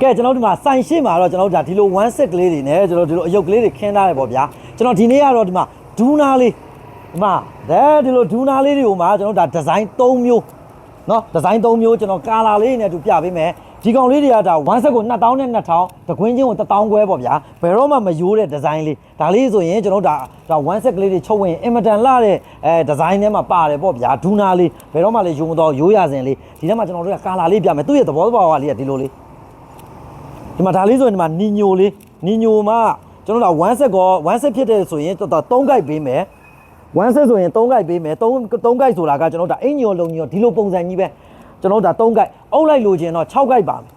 ကဲကျွန်တော်တို့ဒီမှာစိုင်ရှင်းမှာတော့ကျွန်တော်တို့ဒါဒီလို1 set ကလေးတွေနဲ့ကျွန်တော်တို့ဒီလိုအယုတ်ကလေးတွေခင်းထားတယ်ပေါ့ဗျာကျွန်တော်ဒီနေ့ကတော့ဒီမှာဒူးနာလေးဒီမှာဒါဒီလိုဒူးနာလေးတွေကိုမှာကျွန်တော်တို့ဒါဒီဇိုင်း3မျိုးเนาะဒီဇိုင်း3မျိုးကျွန်တော်ကာလာလေးနဲ့တူပြပေးမယ်ဒီကောင်လေးတွေကဒါ1 set ကို2000နဲ့2000တကွင်းချင်းကို1000ခွဲပေါ့ဗျာဘယ်တော့မှမယိုးတဲ့ဒီဇိုင်းလေးဒါလေးဆိုရင်ကျွန်တော်တို့ဒါဒါ1 set ကလေးတွေချုပ်ဝင်အင်မတန်လှတဲ့အဲဒီဇိုင်းထဲမှာပါတယ်ပေါ့ဗျာဒူးနာလေးဘယ်တော့မှလည်းယိုးမတော့ရိုးရစဉ်လေးဒီထဲမှာကျွန်တော်တို့ကကာလာလေးပြမယ်သူ့ရဲ့သဘောတဘာဝလေးကဒီလိုလေး ဒီမှာဒါလေးဆိုရင်ဒီမှာနီညိုလေးနီညိုမှာကျွန်တော်တို့1 set ကော1 set ဖြစ်တဲ့ဆိုရင်တော်တော်3 guide ပေးမယ်1 set ဆိုရင်3 guide ပေးမယ်3 3 guide ဆိုတာကကျွန်တော်တို့ဒါအင်ညိုလုံညိုဒီလိုပုံစံကြီးပဲကျွန်တော်တို့ဒါ3 guide အုပ်လိုက်လို့ချင်းတော့6 guide ပါမယ်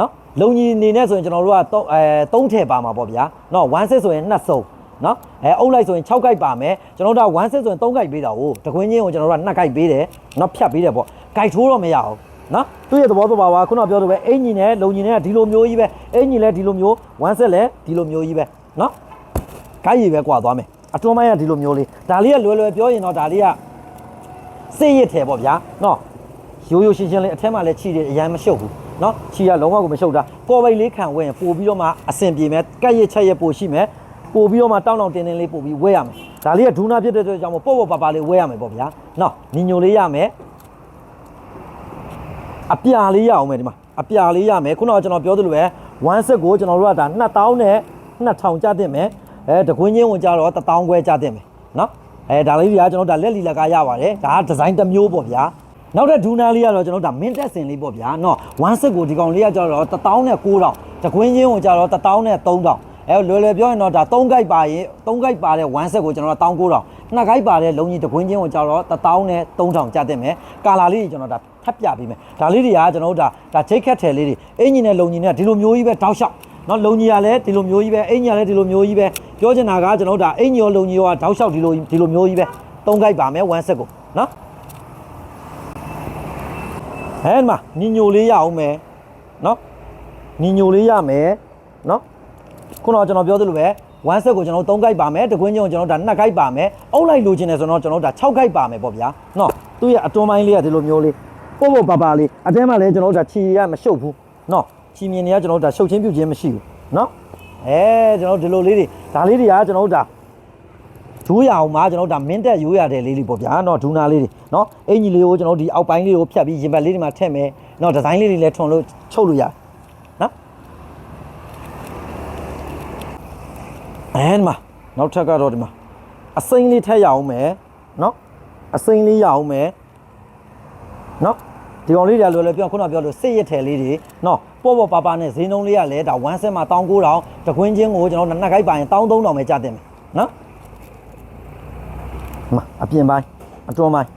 နော်လုံကြီးနေနဲ့ဆိုရင်ကျွန်တော်တို့က3အဲ3ထည့်ပါမှာပေါ့ဗျာနော်1 set ဆိုရင်2စုံနော်အဲအုပ်လိုက်ဆိုရင်6 guide ပါမယ်ကျွန်တော်တို့က1 set ဆိုရင်3 guide ပေးတာကိုတကွင်းချင်းကိုကျွန်တော်တို့က2 guide ပေးတယ်နော်ဖြတ်ပေးတယ်ပေါ့ guide ထိုးတော့မရအောင် နော်သူ့ရဲ့သဘောသဘာဝကခုနပြောလို့ပဲအင်ဂျင်နဲ့လုံကြီးနဲ့ကဒီလိုမျိုးကြီးပဲအင်ဂျင်လည်းဒီလိုမျိုး1 set လည်းဒီလိုမျိုးကြီးပဲနော်ကိုက်ရည်ပဲကွာသွားမယ်အတွန်းမိုင်းကဒီလိုမျိုးလေးဒါလေးကလွယ်လွယ်ပြောရင်တော့ဒါလေးကစေးရစ်တယ်ပေါ့ဗျာနော်ရိုးရိုးရှင်းရှင်းလေးအထက်မှာလည်းခြိတယ်အရင်မရှုပ်ဘူးနော်ခြိကလုံးဝကိုမရှုပ်တာပေါ်ပိတ်လေးခံဝဲရင်ပို့ပြီးတော့မှအဆင်ပြေမယ်ကက်ရစ်ချက်ရစ်ပို့ရှိမယ်ပို့ပြီးတော့မှတောင်းတောင်းတင်းတင်းလေးပို့ပြီးဝဲရမယ်ဒါလေးကဒူနာဖြစ်တဲ့အတွက်ကြောင့်မို့ပေါ့ပေါ့ပါပါလေးဝဲရမယ်ပေါ့ဗျာနော်ညီညိုလေးရမယ် အပြာလေးရအောင်မယ်ဒီမှာအပြာလေးရမယ်ခုနကကျွန်တော်ပြောသလိုပဲ1 set ကိုကျွန်တော်တို့ကဒါ2000နဲ့2000ကျတင်မယ်အဲတကွင်းချင်းဝင်ကြတော့1000ခွဲကျတင်မယ်နော်အဲဒါလေးတွေကကျွန်တော်တို့ဒါလက်လီလက်ကရပါတယ်ဒါကဒီဇိုင်းတစ်မျိုးပေါ့ဗျာနောက်တဲ့ဒူနာလေးကတော့ကျွန်တော်တို့ဒါမင်းတက်စင်လေးပေါ့ဗျာနော်1 set ကိုဒီကောင်လေးကကြတော့1000နဲ့9000တကွင်းချင်းဝင်ကြတော့1000နဲ့3000အဲလွယ်လွယ်ပြောရင်တော့ဒါ3 gate ပါရင်3 gate ပါတဲ့1 set ကိုကျွန်တော်တို့19000နှစ် gate ပါတဲ့လုံးကြီးတကွင်းချင်းကိုကြတော့1000နဲ့3000ကျတင်မယ်ကာလာလေးတွေကျွန်တော်ဒါ ထပ်ပြပေးမယ်ဒါလေးတွေကကျွန်တော်တို့ဒါဒါချိတ်ခတ်ထယ်လေးတွေအင်ဂျင်နဲ့လုံကြီးနဲ့ဒီလိုမျိုးကြီးပဲတောက်လျှောက်နော်လုံကြီးကလည်းဒီလိုမျိုးကြီးပဲအင်ဂျင်ကလည်းဒီလိုမျိုးကြီးပဲပြောချင်တာကကျွန်တော်တို့ဒါအင်ဂျင်ရောလုံကြီးရောတောက်လျှောက်ဒီလိုဒီလိုမျိုးကြီးပဲ3 gate ပါမယ်1 set ကိုနော်ဟဲ့မှာညီညိုလေးရအောင်မယ်နော်ညီညိုလေးရမယ်နော်ခုနကကျွန်တော်ပြောသလိုပဲ1 set ကိုကျွန်တော်3 guide ပါမယ်တကွင်းချင်းကိုကျွန်တော်ဒါ2 guide ပါမယ်အုပ်လိုက်လိုချင်တယ်ဆိုတော့ကျွန်တော်ဒါ6 guide ပါမယ်ပေါ့ဗျာနော်သူ့ရဲ့အတွန်းပိုင်းလေးကဒီလိုမျိုးလေး ပို့ပို့ပါပါလေးအထဲမှာလည်းကျွန်တော်တို့ဒါချီရမရှုပ်ဘူးနော်ချီမြင်တွေကကျွန်တော်တို့ဒါရှုပ်ချင်းပြုတ်ချင်းမရှိဘူးနော်အဲကျွန်တော်ဒီလိုလေးတွေဒါလေးတွေကကျွန်တော်တို့ဒါဒူးရအောင်မှာကျွန်တော်တို့ဒါမင်းတက်ရိုးရတဲ့လေးလေးပေါ့ဗျာနော်ဒူနာလေးတွေနော်အင်ကြီးလေးကိုကျွန်တော်တို့ဒီအောက်ပိုင်းလေးကိုဖြတ်ပြီးရင်ဘတ်လေးတွေမှာထည့်မယ်နော်ဒီဇိုင်းလေးတွေလည်းထွန်လို့ချုပ်လို့ရတယ်နော်အဲဒီမှာနောက်ထပ်ကတော့ဒီမှာအစိမ့်လေးထည့်ရအောင်မယ်နော်အစိမ့်လေးရအောင်မယ်နော် ဒီကောင်လေးတွေကလွယ်လွယ်ပြောခုနကပြောလို့စစ်ရစ်ထည်လေးတွေနော်ပေါ့ပေါ့ပါပါနဲ့ဈေးနှုန်းလေးကလည်းဒါ1 set မှာ19000တကွင်းချင်းကိုကျွန်တော်နှစ်ခိုက်ပါရင်13000ပဲကြားတင်မယ်နော်ဒီမှာအပြင်ပိုင်းအတွန်းပိုင်း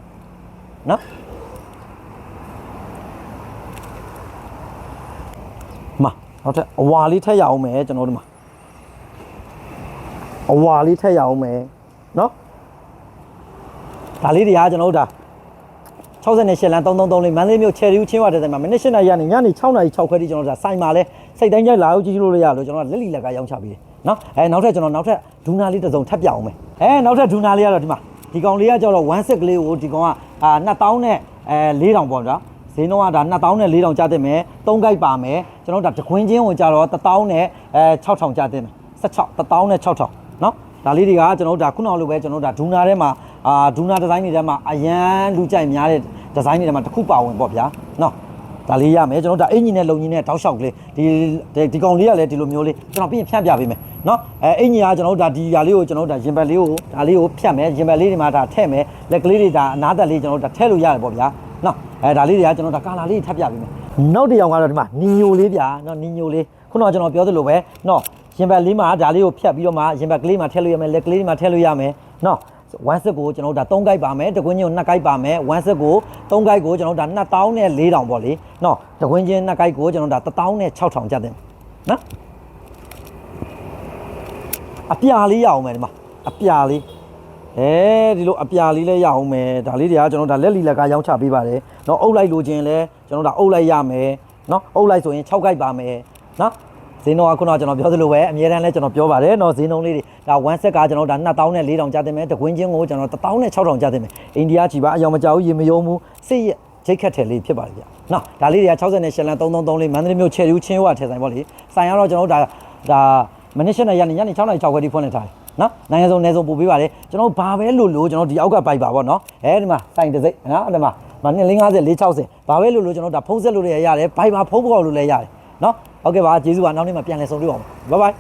နော်ဒီမှာနောက်ထပ်အဝါလေးထည့်ရအောင်မယ်ကျွန်တော်တို့ဒီမှာအဝါလေးထည့်ရအောင်မယ်နော်ဒါလေးတွေကကျွန်တော်တို့ဒါ 68လမ်း333လေးမန္တလေးမြို့ချယ်ရီဦးချင်းဝတဲ့တိုင်မှာမိနစ်8နာရီကနေညနေ6နာရီ6ခွဲထိကျွန်တော်တို့ဒါစိုင်မှာလဲစိတ်တိုင်းကြိုက်လာအောင်ကြည့်လို့ရလို့ကျွန်တော်လက်လီလက်ကရောင်းချပေးတယ်နော်အဲနောက်ထပ်ကျွန်တော်နောက်ထပ်ဒူနာလေးတစ်စုံထပ်ပြအောင်မယ်အဲနောက်ထပ်ဒူနာလေးကတော့ဒီမှာဒီကောင်လေးကကျတော့1 set ကလေးကိုဒီကောင်ကအာ2000နဲ့အဲ4000ပေါ့ဗျာဈေးနှုန်းကဒါ2000နဲ့4000ကျတင်မယ်3 guide ပါမယ်ကျွန်တော်တို့ဒါတခွင်းချင်းကိုကျတော့1000နဲ့အဲ6000ကျတင်မယ်16 1000နဲ့6000နော်ဒါလေးတွေကကျွန်တော်တို့ဒါခုနကလိုပဲကျွန်တော်တို့ဒါဒူနာထဲမှာ အာဒူနာဒီဇိုင်းတွေထဲမှာအရန်လူကြိုက်များတဲ့ဒီဇိုင်းတွေထဲမှာတစ်ခုပါဝင်ပေါ့ဗျာနော်ဒါလေးရမယ်ကျွန်တော်တို့ဒါအင်ဂျင်နဲ့လုံကြီးနဲ့တောက်လျှောက်ကလေးဒီဒီကောင်လေးကလည်းဒီလိုမျိုးလေးကျွန်တော်ပြင်ဖြန့်ပြပေးမယ်နော်အဲအင်ဂျင်ကကျွန်တော်တို့ဒါဒီຢာလေးကိုကျွန်တော်တို့ဒါရင်ဘတ်လေးကိုဒါလေးကိုဖြတ်မယ်ရင်ဘတ်လေးတွေမှာဒါထည့်မယ်လက်ကလေးတွေဒါအနားသက်လေးကျွန်တော်တို့ဒါထည့်လို့ရတယ်ပေါ့ဗျာနော်အဲဒါလေးတွေကကျွန်တော်တို့ဒါကာလာလေးထပ်ပြပေးမယ်နောက်တစ်ယောက်ကတော့ဒီမှာနီညိုလေးဗျာနော်နီညိုလေးခုနကကျွန်တော်ပြောသလိုပဲနော်ရင်ဘတ်လေးမှာဒါလေးကိုဖြတ်ပြီးတော့မှရင်ဘတ်ကလေးမှာထည့်လို့ရမယ်လက်ကလေးတွေမှာထည့်လို့ရမယ်နော် one set ကိုကျွန်တော်တို့ဒါ3 guide ပါမယ်တကွင်းချင်းကို2 guide ပါမယ် one set ကို3 guide ကိုကျွန်တော်တို့ဒါ2000နဲ့4000ပေါ့လေနော်တကွင်းချင်း2 guide ကိုကျွန်တော်တို့ဒါ1000နဲ့6000ကျတဲ့နော်အပြာလေးရအောင်မယ်ဒီမှာအပြာလေးအဲဒီလိုအပြာလေးလည်းရအောင်မယ်ဒါလေးတွေကကျွန်တော်တို့ဒါလက်လီလက်ကရောင်းချပေးပါတယ်နော်အုပ်လိုက်လိုချင်လဲကျွန်တော်တို့ဒါအုပ်လိုက်ရမယ်နော်အုပ်လိုက်ဆိုရင်6 guide ပါမယ်နော် ဈေးနှုန်းကခုနကကျွန်တော်ပြောသလိုပဲအများတန်းလဲကျွန်တော်ပြောပါတယ်เนาะဈေးနှုန်းလေးတွေဒါ1 set ကကျွန်တော်ဒါ2000နဲ့4000ကျတင်မယ်တကွင်းချင်းကိုကျွန်တော်1000နဲ့6000ကျတင်မယ်အိန္ဒိယချီပါအယောင်မကြောက်ဘူးရေမယုံဘူးစိတ်ရ ချိတ်ခတ်တယ်လေးဖြစ်ပါတယ်ဗျနော်ဒါလေးတွေက60နဲ့ရှလန်333လေးမန္တလေးမြို့ချယ်ယူချင်းရွာထဲဆိုင်ပေါ့လေဆိုင်ရတော့ကျွန်တော်တို့ဒါဒါမနစ်ရှနဲ့ညနေညနေ6နာရီ6ခွဲထိဖွင့်နေထားတယ်နော်နိုင်ငံစုံနယ်စုံပို့ပေးပါတယ်ကျွန်တော်တို့ဘာပဲလို့လို့ကျွန်တော်ဒီအောက်ကပိုက်ပါပေါ့နော်အဲဒီမှာဆိုင်တစ်စိတ်နော်အဲဒီမှာမနှစ်50 460ဘာပဲလို့လို့ကျွန်တော်တို့ဒါဖုန်းဆက်လို့လည်းရတယ်ဘိုက်ပါဖုန်းပေါ်လို့လည်းရတယ် နော်ဟုတ်ကဲ့ပါကျေးဇူးပါနောက်နေ့မှပြန်လည်ဆုံတွေ့ပါဦးဘိုင်ဘိုင်